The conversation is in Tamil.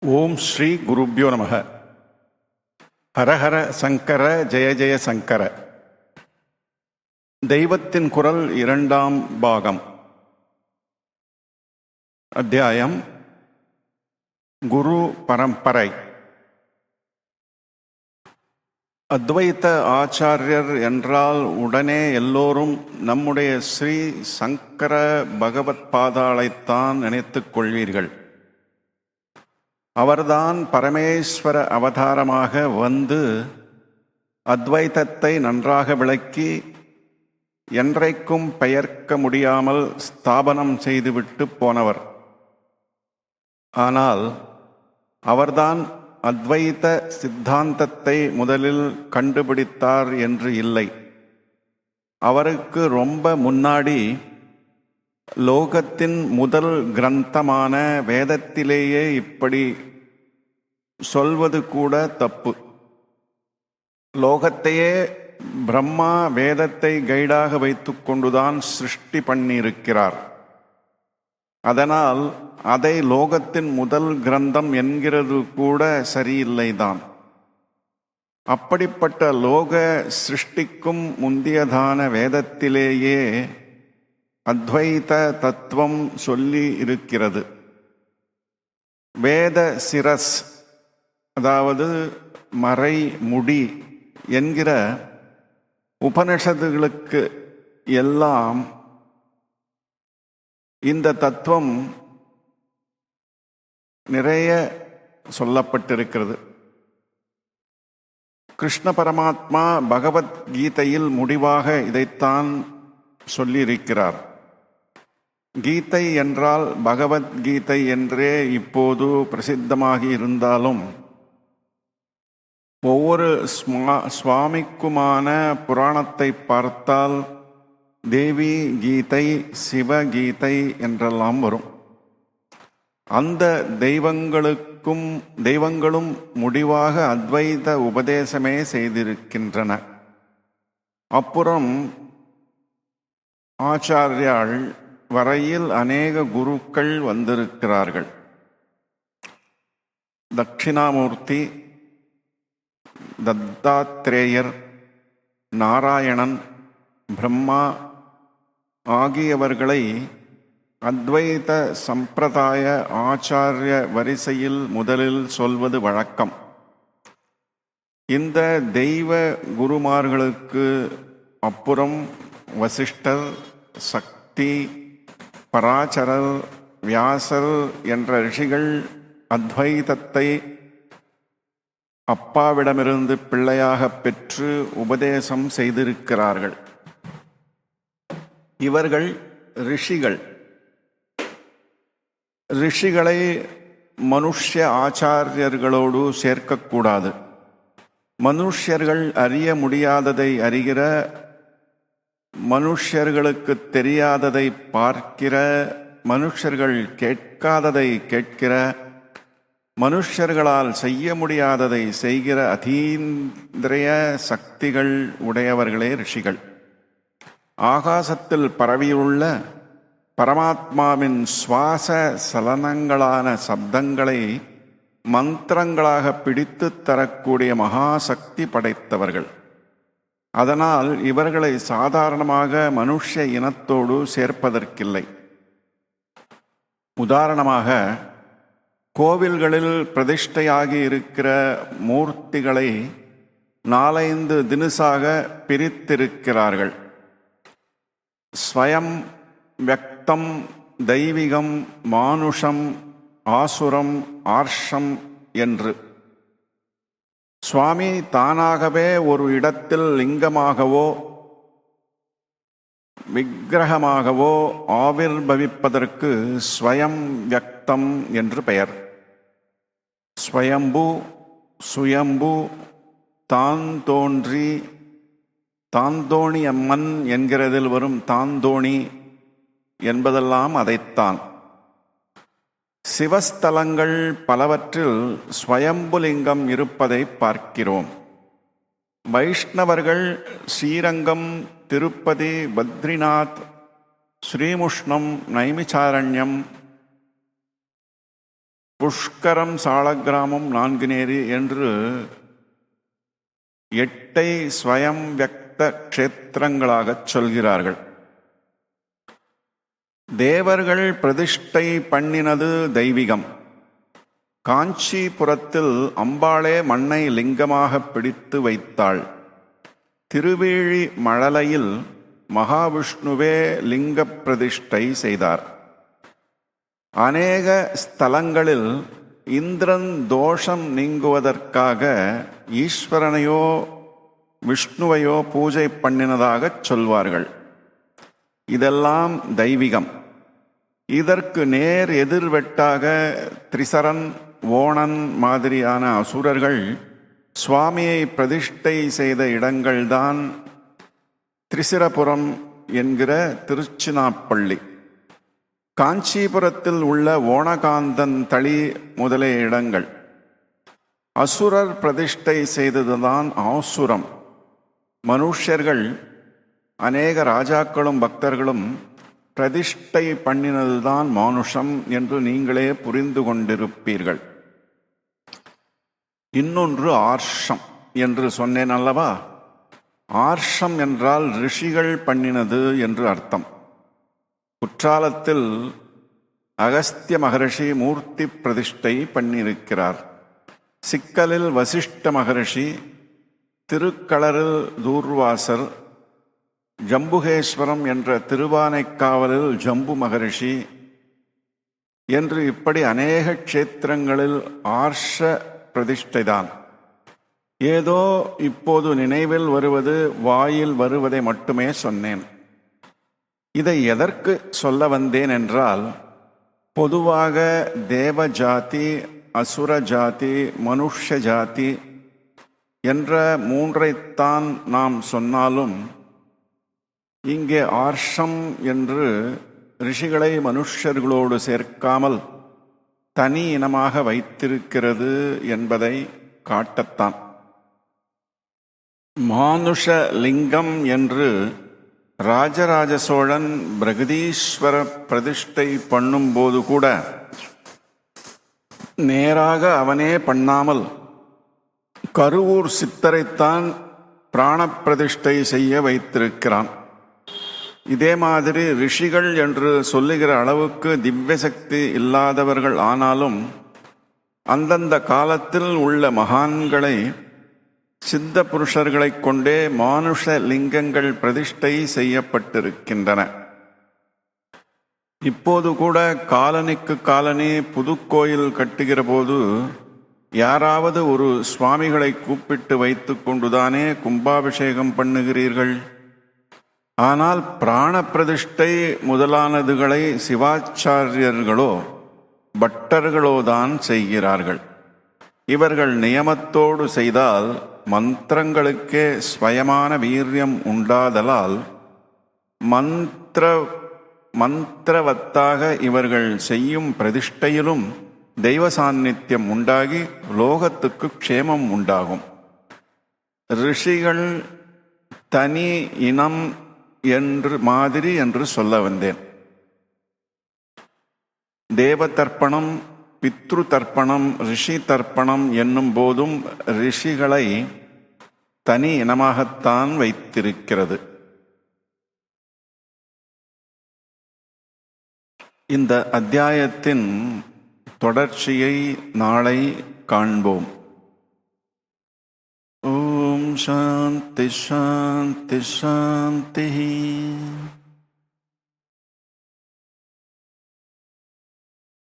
ஓம் ஸ்ரீ குருப்யோ நமக. ஹரஹர சங்கர ஜெய ஜெய சங்கர. தெய்வத்தின் குரல் இரண்டாம் பாகம். அத்தியாயம் குரு பரம்பரை. அத்வைத்த ஆச்சாரியர் என்றால் உடனே எல்லோரும் நம்முடைய ஸ்ரீ சங்கர பகவத் பாதாளைத்தான் நினைத்துக் கொள்வீர்கள். அவர்தான் பரமேஸ்வர அவதாரமாக வந்து அத்வைதத்தை நன்றாக விளக்கி என்றைக்கும் பெயர்க்க முடியாமல் ஸ்தாபனம் செய்துவிட்டு போனவர். ஆனால் அவர்தான் அத்வைத சித்தாந்தத்தை முதலில் கண்டுபிடித்தார் என்று இல்லை. அவருக்கு ரொம்ப முன்னாடி லோகத்தின் முதல் கிரந்தமான வேதத்திலேயே இப்படி சொல்வது கூட தப்பு. லோகத்தையே பிரம்மா வேதத்தை கைடாக வைத்துக்கொண்டுதான் சிருஷ்டி பண்ணியிருக்கிறார். அதனால் அதை லோகத்தின் முதல் கிரந்தம் என்கிறது கூட சரியில்லைதான். அப்படிப்பட்ட லோக சிருஷ்டிக்கும் முந்தியதான வேதத்திலேயே அத்வைத தத்துவம் சொல்லி இருக்கிறது. வேத சிரஸ் அதாவது மறை முடி என்கிற உபனிஷத்துகளுக்கு எல்லாம் இந்த தத்துவம் நிறைய சொல்லப்பட்டிருக்கிறது. கிருஷ்ண பரமாத்மா பகவத்கீதையில் முடிவாக இதைத்தான் சொல்லியிருக்கிறார். கீதை என்றால் பகவத்கீதை என்றே இப்போது பிரசித்தமாகி இருந்தாலும் ஒவ்வொரு ஸ்மா சுவாமிக்குமான புராணத்தை பார்த்தால் தேவி கீதை சிவகீதை என்றெல்லாம் வரும். அந்த தெய்வங்களுக்கும் தெய்வங்களும் முடிவாக அத்வைத உபதேசமே செய்திருக்கின்றன. அப்புறம் ஆச்சாரியாள் வரையில் அநேக குருக்கள் வந்திருக்கிறார்கள். தட்சிணாமூர்த்தி தத்தாத்ரேயர் நாராயணன் பிரம்மா ஆகியவர்களை அத்வைத சம்பிரதாய ஆச்சாரிய வரிசையில் முதலில் சொல்வது வழக்கம். இந்த தெய்வ குருமார்களுக்கு அப்புறம் வசிஷ்டர் சக்தி பராச்சரர் வியாசர் என்ற ரிஷிகள் அத்வைதத்தை அப்பாவிடமிருந்து பிள்ளையாக பெற்று உபதேசம் செய்திருக்கிறார்கள். இவர்கள் ரிஷிகள். ரிஷிகளை மனுஷ்ய ஆச்சாரியர்களோடு சேர்க்கக்கூடாது. மனுஷர்கள் அறிய முடியாததை அறிகிற மனுஷ்யர்களுக்கு தெரியாததை பார்க்கிற மனுஷர்கள் கேட்காததை கேட்கிற மனுஷர்களால் செய்ய முடியாததை செய்கிற அதீந்திரிய சக்திகள் உடையவர்களே ரிஷிகள். ஆகாசத்தில் பரவியுள்ள பரமாத்மாவின் சுவாச சலனங்களான சப்தங்களை மந்திரங்களாக பிடித்து தரக்கூடிய மகாசக்தி படைத்தவர்கள். அதனால் இவர்களை சாதாரணமாக மனுஷ இனத்தோடு சேர்ப்பதற்கில்லை. உதாரணமாக கோவில்களில் பிரதிஷ்டையாகி இருக்கிற மூர்த்திகளை நாலைந்து தினுசாக பிரித்திருக்கிறார்கள். ஸ்வயம் வியக்தம் தெய்வீகம் மானுஷம் ஆசுரம் ஆர்ஷம் என்று. சுவாமி தானாகவே ஒரு இடத்தில் லிங்கமாகவோ விக்கிரகமாகவோ ஆவிர்பவிப்பதற்கு ஸ்வயம் வியக்தம் என்று பெயர். ஸ்வயம்பு சுயம்பு தான் தோன்றி தாந்தோணி அம்மன் என்கிறதில் வரும் தாந்தோணி என்பதெல்லாம் அதைத்தான். சிவஸ்தலங்கள் பலவற்றில் ஸ்வயம்புலிங்கம் இருப்பதை பார்க்கிறோம். வைஷ்ணவர்கள் ஸ்ரீரங்கம் திருப்பதி பத்ரிநாத் ஸ்ரீமுஷ்ணம் நைமிச்சாரண்யம் புஷ்கரம் சாலக்கிராமம் நான்குநேரி என்று எட்டை ஸ்வயம் வியக்த க்ஷேத்திரங்களாகச் சொல்கிறார்கள். தேவர்கள் பிரதிஷ்டை பண்ணினது தெய்வீகம். காஞ்சிபுரத்தில் அம்பாளே மண்ணை லிங்கமாக பிடித்து வைத்தாள். திருவேழி மழலையில் மகாவிஷ்ணுவே லிங்க பிரதிஷ்டை செய்தார். அநேக ஸ்தலங்களில் இந்திரன் தோஷம் நீங்குவதற்காக ஈஸ்வரனையோ விஷ்ணுவையோ பூஜை பண்ணினதாகச் சொல்வார்கள். இதெல்லாம் தெய்வீகம். இதற்கு நேர் எதிர்வெட்டாக திரிசரன் ஓணன் மாதிரியான அசுரர்கள் சுவாமியை பிரதிஷ்டை செய்த இடங்கள்தான் திரிசிரபுரம் என்கிற திருச்சினாப்பள்ளி. காஞ்சிபுரத்தில் உள்ள ஓணகாந்தன் தளி முதலிய இடங்கள். அசுரர் பிரதிஷ்டை செய்ததுதான் ஆசுரம். மனுஷர்கள் அநேக ராஜாக்களும் பக்தர்களும் பிரதிஷ்டை பண்ணினதுதான் மானுஷம் என்று நீங்களே புரிந்து கொண்டிருப்பீர்கள். இன்னொன்று ஆர்ஷம் என்று சொன்னேன் அல்லவா? ஆர்ஷம் என்றால் ரிஷிகள் பண்ணினது என்று அர்த்தம். குற்றாலத்தில் அகஸ்திய மகரிஷி மூர்த்தி பிரதிஷ்டை பண்ணியிருக்கிறார். சிக்கலில் வசிஷ்ட மகரிஷி திருக்களரில் தூர்வாசர் ஜம்புகேஸ்வரம் என்ற திருவானைக்காவலில் ஜம்பு மகரிஷி என்று இப்படி அநேக க்ஷேத்திரங்களில் ஆர்ஷ பிரதிஷ்டைதான். ஏதோ இப்போது நினைவில் வருவது வாயில் வருவதை மட்டுமே சொன்னேன். இதை எதற்கு சொல்ல வந்தேன் என்றால் பொதுவாக தேவ ஜாதி அசுர ஜாதி மனுஷ ஜாதி என்ற மூன்றைத்தான் நாம் சொன்னாலும் இங்கே ஆர்ஷம் என்று ரிஷிகளை மனுஷர்களோடு சேர்க்காமல் தனி இனமாக வைத்திருக்கிறது என்பதை காட்டத்தான். மானுஷ லிங்கம் என்று ராஜராஜ சோழன் பிரகதீஸ்வர பிரதிஷ்டை பண்ணும்போது கூட நேராக அவனே பண்ணாமல் கருவூர் சித்தரைத்தான் பிராணப்பிரதிஷ்டை செய்ய வைத்திருக்கிறான். இதே மாதிரி ரிஷிகள் என்று சொல்லுகிற அளவுக்கு திவ்ய சக்தி இல்லாதவர்கள் ஆனாலும் அந்தந்த காலத்தில் உள்ள மகான்களை சித்த புருஷர்களைக் கொண்டே மானுஷ லிங்கங்கள் பிரதிஷ்டை செய்யப்பட்டிருக்கின்றன. இப்போது கூட காலனிக்கு காலனி புதுக்கோயில் கட்டுகிற போது யாராவது ஒரு சுவாமிகளை கூப்பிட்டு வைத்து கொண்டுதானே கும்பாபிஷேகம் பண்ணுகிறீர்கள்? ஆனால் பிராண பிரதிஷ்டை முதலானதுகளை சிவாச்சாரியர்களோ பட்டர்களோதான் செய்கிறார்கள். இவர்கள் நியமத்தோடு செய்தால் மந்திரங்களுக்கே ஸ்வயமான வீரியம் உண்டாதலால் மந்திர மந்திரவத்தாக இவர்கள் செய்யும் பிரதிஷ்டையிலும் தெய்வ சாநித்தியம் உண்டாகி லோகத்துக்கு க்ஷேமம் உண்டாகும். ரிஷிகள் தனி இனம் என்று மாதிரி என்று சொல்ல வந்தேன். தேவ தர்ப்பணம் பித்ரு தர்ப்பணம் ரிஷி தர்ப்பணம் என்னும் போதும் ரிஷிகளை தனி இனமாகத்தான் வைத்திருக்கிறது. இந்த அத்தியாயத்தின் தொடர்ச்சியை நாளை காண்போம். ஓம் சாந்தி சாந்தி சாந்தி.